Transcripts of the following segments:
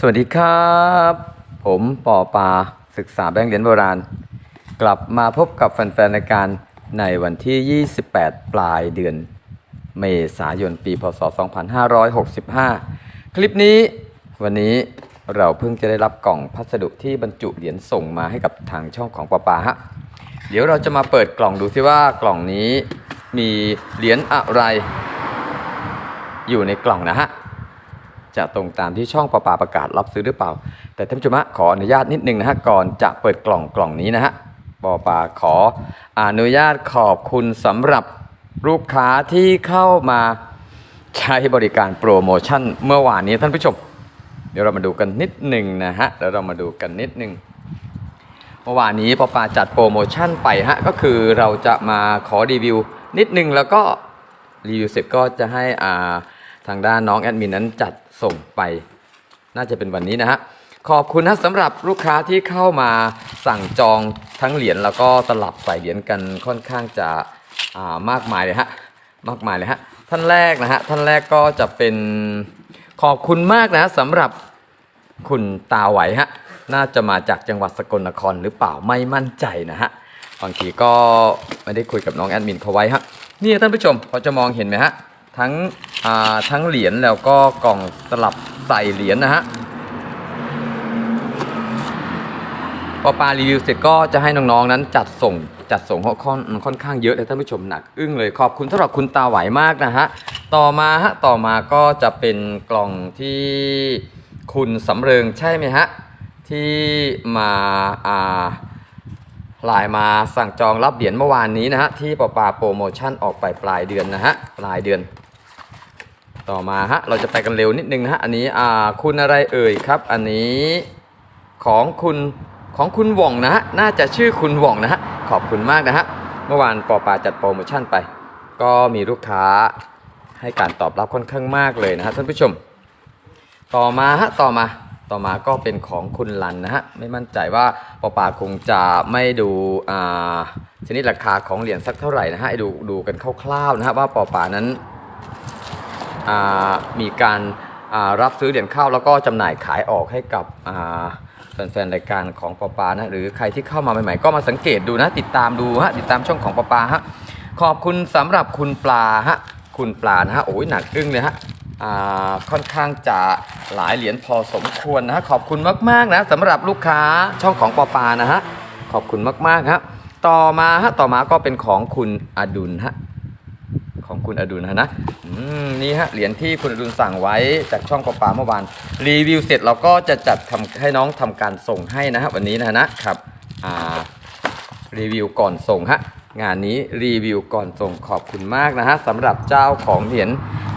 สวัสดีครับ ผมปอปาศึกษาแบงค์เหรียญโบราณ กลับมาพบกับแฟนๆรายการในวันที่ 28 ปลายเดือน เมษายนปีพศ 2565 คลิปนี้วันนี้เราเพิ่งจะได้รับกล่องพัสดุที่บรรจุเหรียญส่งมาให้กับทางช่องของปอปาฮะเดี๋ยวเราจะมาเปิดกล่องดูซิว่ากล่องนี้มีเหรียญอะไร อยู่ในกล่องนะฮะ จะตรงตามที่ช่องประปาประกาศรับซื้อหรือเปล่า แต่ท่านผู้ชมะขออนุญาตนิดนึงนะฮะก่อนจะเปิดกล่องกล่องนี้นะฮะปอปาขออนุญาตขอบคุณสำหรับลูกค้าที่เข้ามาใช้บริการโปรโมชั่นเมื่อวานนี้ท่านผู้ชม เดี๋ยวเรามาดูกันนิดหนึ่งนะฮะเดี๋ยวเรามาดูกันนิดหนึ่งเมื่อวานนี้ปอปาจัดโปรโมชั่นไปฮะก็คือเราจะมาขอรีวิวนิดหนึ่งแล้วก็รีวิวเสร็จก็จะให้อ่า ทางด้านน้องแอดมินนั้นจัดส่งไป น่าจะเป็นวันนี้นะฮะขอบคุณนะสำหรับลูกค้าที่เข้ามาสั่งจองทั้งเหรียญแล้วก็ตลับใส่เหรียญกันค่อนข้างจะอ่ามากมายเลยฮะมากมายเลยฮะท่านแรกนะฮะท่านแรกก็จะเป็นขอบคุณมากนะสำหรับคุณตาไหวฮะน่าจะมาจากจังหวัดสกลนครหรือเปล่าไม่มั่นใจนะฮะบางทีก็ไม่ได้คุยกับน้องแอดมินเขาไว้ฮะนี่ท่านผู้ชมพอจะมองเห็นไหมฮะ ทั้งทั้งเหรียญแล้วก็กล่องตลับใส่เหรียญนะฮะพอปารีวิวเสร็จก็จะให้น้องๆนั้นจัดส่งจัดส่งค่อนค่อนข้างเยอะเลยท่านผู้ชมหนักอึ้งเลยขอบคุณสำหรับคุณตาไหวมากนะฮะต่อมาฮะต่อมาก็จะเป็นกล่องที่คุณสำเริงใช่ไหมฮะที่มาอ่าไลน์มาสั่งจองรับเหรียญเมื่อวานนี้นะฮะที่ปอปาโปรโมชั่นออกไปปลายเดือนนะฮะปลายเดือน ต่อมาฮะเราจะไปกันเร็วนิดนึงนะฮะอันนี้อ่าคุณอะไรเอ่ยครับ อันนี้ของคุณของคุณหว่องนะฮะน่าจะชื่อคุณหว่องนะฮะขอบคุณมากนะฮะเมื่อวานปอปาจัดโปรโมชั่นไป ก็มีลูกค้าให้การตอบรับค่อนข้างมากเลยนะฮะท่านผู้ชม ต่อมาฮะต่อมาต่อมาก็เป็นของคุณลันนะฮะไม่มั่นใจว่าปอปาคงจะไม่ดูชนิดราคาของเหรียญสักเท่าไหร่นะฮะดูดูกันคร่าวๆนะฮะว่าปอปานั้น มีการรับซื้อเหรียญเข้าแล้วก็จำหน่ายขายออกให้กับแฟนๆรายการของปอปานะหรือใครที่เข้ามาใหม่ๆ ก็มาสังเกตดูนะติดตามดูฮะติดตามช่องของปอปาฮะขอบคุณสำหรับคุณปลาฮะคุณปลานะฮะโอ้ยหนักอึ้งเลยฮะค่อนข้างจะหลายเหรียญพอสมควรนะฮะขอบคุณมากๆนะสำหรับลูกค้าช่องของปอปานะฮะขอบคุณมากๆฮะต่อมาฮะต่อมาก็เป็นของคุณอดุลฮะ คุณอดุลนะนะอืมนี่ฮะเหรียญที่คุณอดุลสั่งไว้จากช่องปลาปาเมื่อวานรีวิวเสร็จเราก็จะจัดทำให้น้องทำการส่งให้นะฮะวันนี้นะนะครับอ่ารีวิวก่อนส่งฮะงานนี้รีวิวก่อนส่งขอบคุณมากนะฮะสำหรับเจ้าของเหรียญ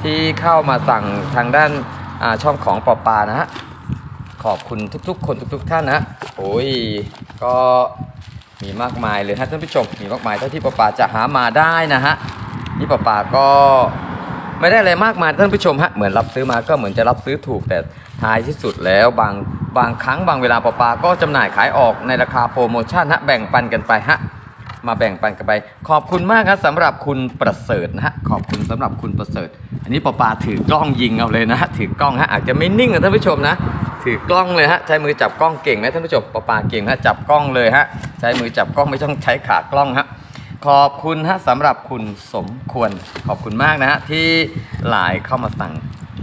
ที่เข้ามาสั่งทางด้านาช่องของปอปานะฮะขอบคุณทุกๆ คนทุก ๆ ท่านนะฮะโอ้ยก็มีมากมายเลยฮะท่านผู้ชมมีมากมายเท่าที่ปอปาจะหามาได้นะฮะ นี่ป้าป่าก็ไม่ได้อะไรมากมายท่านผู้ชมฮะเหมือนรับซื้อมาก็เหมือนจะรับซื้อถูกแต่ท้ายที่สุดแล้วบางบางครั้งบางเวลาป้าป่าก็จำหน่ายขายออกในราคาโปรโมชั่นฮะแบ่งปันกันไปฮะมาแบ่งปันกันไป ขอบคุณมากครับสำหรับคุณประเสริฐนะฮะขอบคุณสำหรับคุณประเสริฐ อันนี้ป้าป่าถือกล้องยิงเอาเลยนะถือกล้องฮะอาจจะไม่นิ่งนะท่านผู้ชมนะ ถือกล้องเลยฮะใช้มือจับกล้องเก่งนะท่านผู้ชมป้าป่าเก่งฮะจับกล้องเลยฮะใช้มือจับกล้องไม่ต้องใช้ขากล้องฮะ ขอบคุณฮะสำหรับคุณสมควรขอบคุณมากนะฮะที่ไลน์เข้ามาสั่ง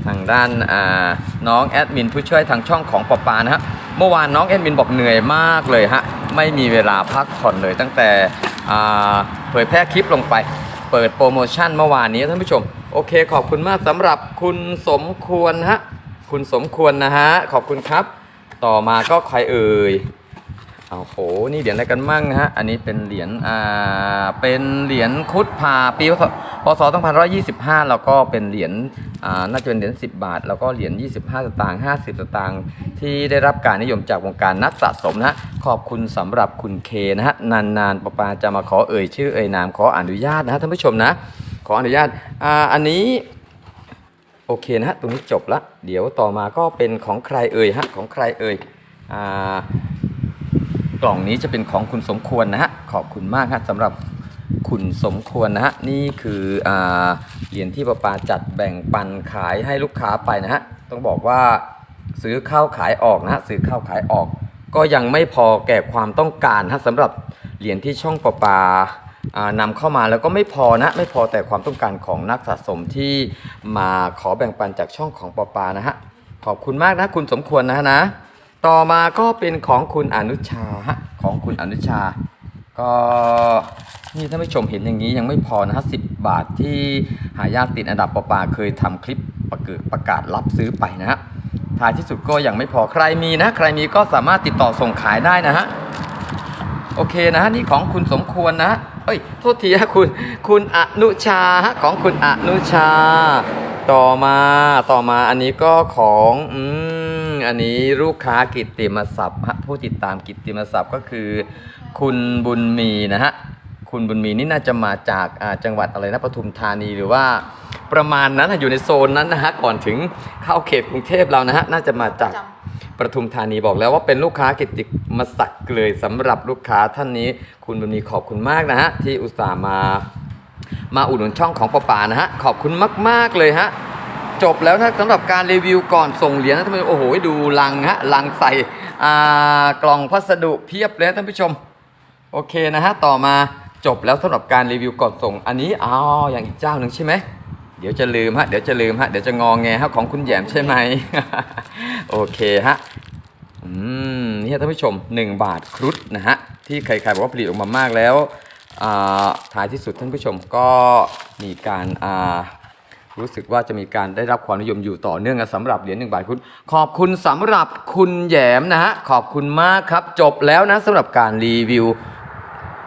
ทางด้านน้องแอดมินผู้ช่วยทางช่องของปอปานะฮะเมื่อวานน้องแอดมินบอกเหนื่อยมากเลยฮะไม่มีเวลาพักผ่อนเลยตั้งแต่เผยแพร่คลิปลงไป เปิดโปรโมชั่นเมื่อวานนี้ท่านผู้ชม โอเคขอบคุณมากสำหรับคุณสมควรฮะคุณสมควรนะฮะขอบคุณครับ ต่อมาก็ใครเอ่ย เอาโห นี่เหรียญอะไรกันมั่งฮะ อันนี้เป็นเหรียญ อ่า เป็นเหรียญคุดพาปีพศพศ2525 แล้วก็เป็นเหรียญ อ่า น่าจะเป็นเหรียญ 10 บาท แล้วก็เหรียญ 25 สตางค์ 50 สตางค์ ที่ได้รับการนิยมจากวงการนักสะสมนะขอบคุณสำหรับคุณเคนะฮะ นานๆปะปาจะมาขอเอ่ยชื่อเอ่ยนามขออนุญาตนะฮะท่านผู้ชมนะ ขออนุญาต อ่า อันนี้โอเคนะฮะ ตรงนี้จบละ เดี๋ยวต่อมาก็เป็นของใครเอ่ยฮะ ของใครเอ่ย อ่า กล่องนี้จะเป็นของคุณสมควรนะฮะขอบคุณมากฮะสำหรับคุณสมควรนะฮะนี่คืออเหรียญที่ประปาจัดแบ่งปันขายให้ลูกค้าไปนะฮะต้องบอกว่าซื้อข้าวขายออกนะฮะซื้อข้าวขายออก ก็ยังไม่พอแก่ความต้องการนะสำหรับเหรียญที่ช่องประปาอ่านำเข้ามาแล้วก็ไม่พอนะไม่พอแต่ความต้องการของนักสะสมที่มาขอแบ่งปันจากช่องของประปานะฮะขอบคุณมากนะคุณสมควรนะฮะนะ ต่อมาก็เป็นของคุณอนุชาฮะของคุณอนุชา ก็นี่ท่านผู้ชมเห็นอย่างนี้ยังไม่พอนะฮะสิบาทที่หายากติดอันดับประปาเคยทำคลิปประกาศประกาศรับซื้อไปนะฮะท้ายที่สุดก็ยังไม่พอใครมีนะ ใครมีก็สามารถติดต่อส่งขายได้นะฮะโอเคนะฮะนี่ของคุณสมควรนะเอ้ยโทษทีฮะคุณคุณอนุชาฮะของคุณอนุชา ต่อมาต่อมาอันนี้ก็ของอืม อันนี้ลูกค้ากิตติมศัพท์ฮะผู้ติดตามกิตติมศัพท์ก็คือ คุณบุญมีนะฮะคุณบุญมีนี่น่าจะมาจากอ่าจังหวัดอะไรนะปทุมธานีหรือว่าประมาณนั้นนะอยู่ในโซนนั้นนะฮะก่อนถึงเข้าเขตกรุงเทพเรานะฮะน่าจะมาจากจปทุมธานีบอกแล้วว่าเป็นลูกค้ากิตติมศักดิ์เลยสำหรับลูกค้าท่านนี้ คุณบุญมีขอบคุณมากนะฮะที่อุตส่าห์มา มาอุดหนุนช่องของปอปานะฮะขอบคุณมาก ๆเลยฮะ จบแล้วนะสำหรับการรีวิวก่อนส่งเหรียญนะท่านผู้ชมโอ้โหดูลังฮะลังใส่กล่องพัสดุเพียบเลยท่านผู้ชม โอเคนะฮะต่อมาจบแล้วสำหรับการรีวิวก่อนส่งอันนี้อ๋ออย่างอีกเจ้าหนึ่งใช่ไหมเดี๋ยวจะลืมฮะเดี๋ยวจะลืมฮะเดี๋ยวจะงองแงฮะของคุณแยมใช่ไหมโอเคฮะอืมนี่ท่านผู้ชม 1 บาทครุฑนะฮะที่ใครๆบอกว่าผลิตออกมามากแล้วท้ายที่สุดท่านผู้ชมก็มีการอ่า รู้สึกว่าจะมีการได้รับความนิยมอยู่ต่อเนื่องกันสำหรับเหรียญ1บาทครุฑขอบคุณสำหรับคุณแยมนะฮะขอบคุณมากครับ จบแล้วนะสำหรับการรีวิว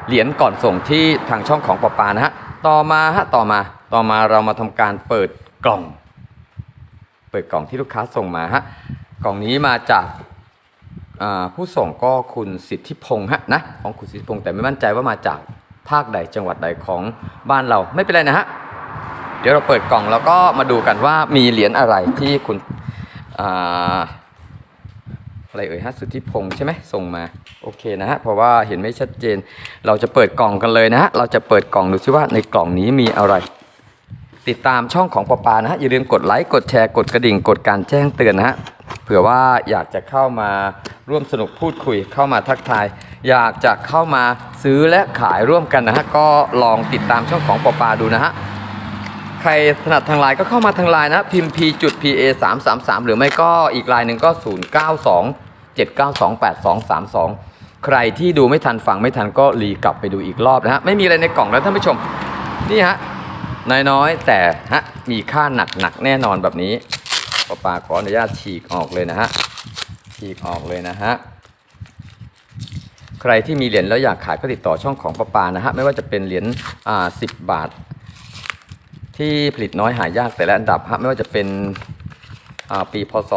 เหรียญก่อนส่งที่ทางช่องของปอปานะฮะต่อมาฮะต่อมาต่อมาเรามาทำการเปิดกล่อง เปิดกล่องที่ลูกค้าส่งมาฮะกล่องนี้มาจากผู้ส่งก็คุณสิทธิพงษ์ฮะนะของคุณสิทธิพงษ์แต่ไม่มั่นใจว่ามาจากภาคใดจังหวัดใดของบ้านเราไม่เป็นไรนะฮะ เดี๋ยวเราเปิดกล่องแล้วก็มาดูกันว่ามีเหรียญอะไรที่คุณอ่าอะไรเอ่ยฮะสุทธิพงษ์ใช่ไหมส่งมาโอเคนะฮะเพราะว่าเห็นไม่ชัดเจน เราจะเปิดกล่องกันเลยนะฮะเราจะเปิดกล่องดูซิว่าในกล่องนี้มีอะไร ติดตามช่องของปอปานะฮะอย่าลืมกดไลค์กดแชร์กดกระดิ่งกดการแจ้งเตือนนะฮะเผื่อว่าอยากจะเข้ามาร่วมสนุกพูดคุยเข้ามาทักทาย อยากจะเข้ามาซื้อและขายร่วมกันนะฮะก็ลองติดตามช่องของปอปาดูนะฮะ ใครถนัดทางไลน์ก็เข้ามาทางไลน์นะ พิมพ์ p จุด pa 3 3 3หรือไม่ก็อีกไลน์หนึ่งก็ 0 9 2 7 9 2 8 2 3 2 ใครที่ดูไม่ทันฟังไม่ทันก็รีกลับไปดูอีกรอบนะฮะ ไม่มีอะไรในกล่องแล้วท่านผู้ชม นี่ฮะ น้อยๆ แต่ฮะ มีค่าหนักหนักแน่นอนแบบนี้ปอปาขออนุญาตฉีกออกเลยนะฮะ ฉีกออกเลยนะฮะใครที่มีเหรียญแล้วอยากขายก็ติดต่อช่องของปอปานะฮะ ไม่ว่าจะเป็นเหรียญอ่าสิบบาท ที่ผลิตน้อยหายากแต่ละอันดับฮะไม่ว่าจะเป็นอ่าปีพศ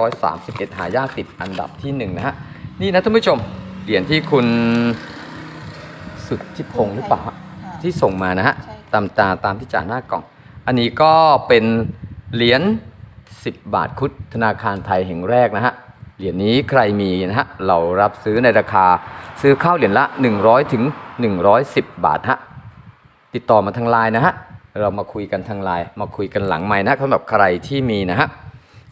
2531 หายากติดอันดับที่หนึ่งนะฮะนี่นะท่านผู้ชมเหรียญที่คุณสุดที่พงษ์หรือเปล่าฮะค่ะที่ส่งมานะฮะใช่ตามตาตามที่จ่าหน้ากล่อง อันนี้ก็เป็นเหรียญ10 บาทคุดธนาคารไทยแห่งแรกนะฮะเหรียญนี้ใครมีนะฮะเรารับซื้อในราคาซื้อเข้าเหรียญละ 100ถึง110 บาทฮะติดต่อมาทางไลน์นะฮะ เรามาคุยกันทางไลน์มาคุยกันหลังไม้นะสำหรับใครที่มีนะฮะ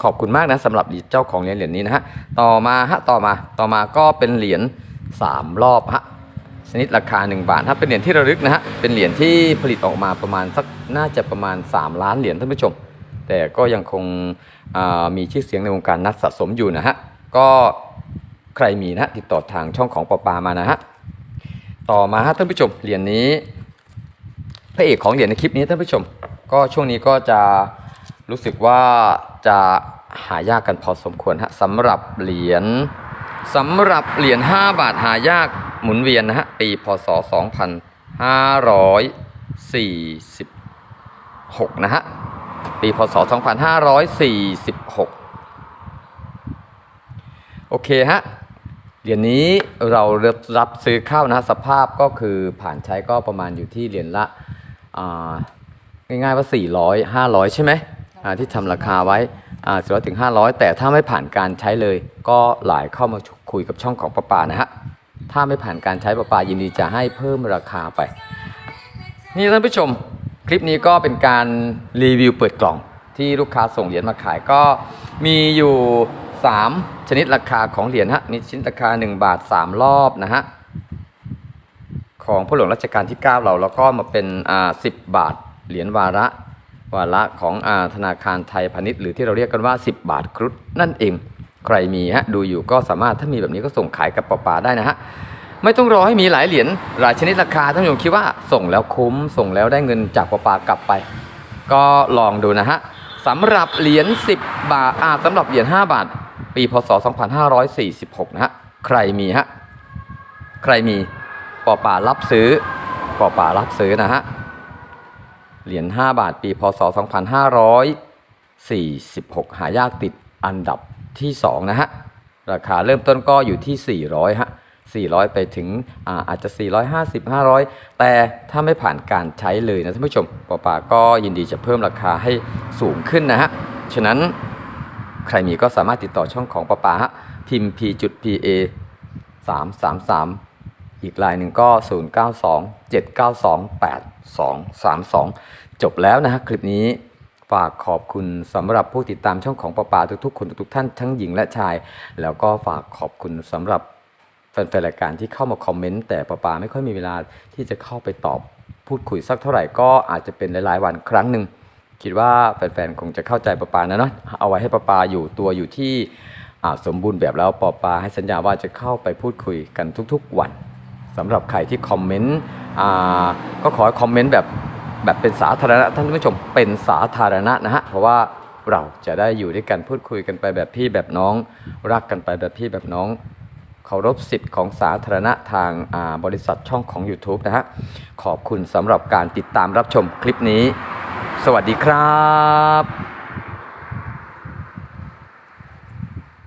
ขอบคุณมากนะสำหรับเจ้าของเหรียญเหรียญนี้นะฮะต่อมาฮะต่อมาต่อมาก็เป็นเหรียญ3รอบฮะชนิดราคา 1 บาทถ้าเป็นเหรียญที่ระลึกนะฮะเป็นเหรียญที่ผลิตออกมาประมาณสักน่าจะประมาณ 3 ล้านเหรียญท่านผู้ชม แต่ก็ยังคงมีชื่อเสียงในวงการนักสะสมอยู่นะฮะก็ใครมีนะฮะติดต่อทางช่องของปอปามานะฮะต่อมาฮะท่านผู้ชมเหรียญนี้ พระเอกของเหรียญในคลิปนี้ท่านผู้ชม ก็ช่วงนี้ก็จะรู้สึกว่าจะหายากกันพอสมควรฮะสำหรับเหรียญสำหรับเหรียญ5บาทหายากหมุนเวียนนะฮะปีพศ 2546 นะฮะปีพศ 2546 โอเคฮะเหรียญนี้เรารับซื้อเข้านะะสภาพก็คือผ่านใช้ก็ประมาณอยู่ที่เหรียญละ ง่ายๆว่า 400 500 ใช่ไหมอ่าที่ทำราคาไว้อ่า400ถึง500แต่ถ้าไม่ผ่านการใช้เลย ก็หลายเข้ามาคุยกับช่องของประปานะฮะถ้าไม่ผ่านการใช้ประปายินดีจะให้เพิ่มราคาไป นี่ท่านผู้ชมคลิปนี้ก็เป็นการรีวิวเปิดกล่องที่ลูกค้าส่งเหรียญมาขายก็มีอยู่ 3 ชนิดราคาของเหรียญฮะนี่ชิ้นราคา 1 บาท 3 รอบนะฮะ ของพระหลวงรัชกาลที่ 9 เราแล้วก็มาเป็นอ่า10บาทเหรียญวาระวาระของอาธนาคารไทยพาณิชย์หรือที่เราเรียกกันว่า 10 บาทครุฑนั่นเอง ใครมีฮะดูอยู่ก็สามารถถ้ามีแบบนี้ก็ส่งขายกับปอปาได้นะฮะไม่ต้องรอให้มีหลายเหรียญหลายชนิดราคาท่านผู้ชมคิดว่าส่งแล้วคุ้มส่งแล้วได้เงินจากปอปากลับไป ก็ลองดูนะฮะสำหรับเหรียญ10 บาทอาสำหรับเหรียญ5บาท ปีพศ 2546 นะฮะใครมีฮะใครมี ปอป่ารับซื้อปอป่ารับซื้อนะฮะ เหรียญ5บาทปีพศ 2546 หายากติดอันดับที่ 2 นะฮะ ราคาเริ่มต้นก็อยู่ที่ 400 ฮะ 400 ไปถึงอาอาจจะ 450 500 แต่ถ้าไม่ผ่านการใช้เลยนะท่านผู้ชมปอป่าก็ยินดีจะเพิ่มราคาให้สูงขึ้นนะฮะ ฉะนั้นใครมีก็สามารถติดต่อช่องของปอป่าฮะพิมพ์ p.pa 333 อีกลายหนึ่งก็ 092 792 8232 จบแล้วนะฮะคลิปนี้ฝากขอบคุณสำหรับผู้ติดตามช่องของปอปาทุกๆคนทุกๆท่านทั้งหญิงและชาย แล้วก็ฝากขอบคุณสำหรับแฟนๆรายการที่เข้ามาคอมเมนต์แต่ปอปาไม่ค่อยมีเวลาที่จะเข้าไปตอบพูดคุยสักเท่าไหร่ก็อาจจะเป็นหลายๆวันครั้งหนึ่งคิดว่าแฟนๆคงจะเข้าใจปอปานะเนาะเอาไว้ให้ปอปาอยู่ตัวอยู่ที่สมบูรณ์แบบแล้วปอปาให้สัญญาว่าจะเข้าไปพูดคุยกันทุกๆวัน สำหรับใครที่คอมเมนต์อ่าก็ขอให้คอมเมนต์แบบแบบเป็นสาธารณะท่านผู้ชมเป็นสาธารณะนะฮะเพราะว่าเราจะได้อยู่ด้วยกันพูดคุยกันไปแบบพี่แบบน้อง รักกันไปแบบพี่แบบน้องเคารพสิทธิ์ของสาธารณะทางอ่าบริษัทช่องของ YouTube นะฮะขอบคุณสำหรับการติดตามรับชมคลิปนี้ สวัสดีครับ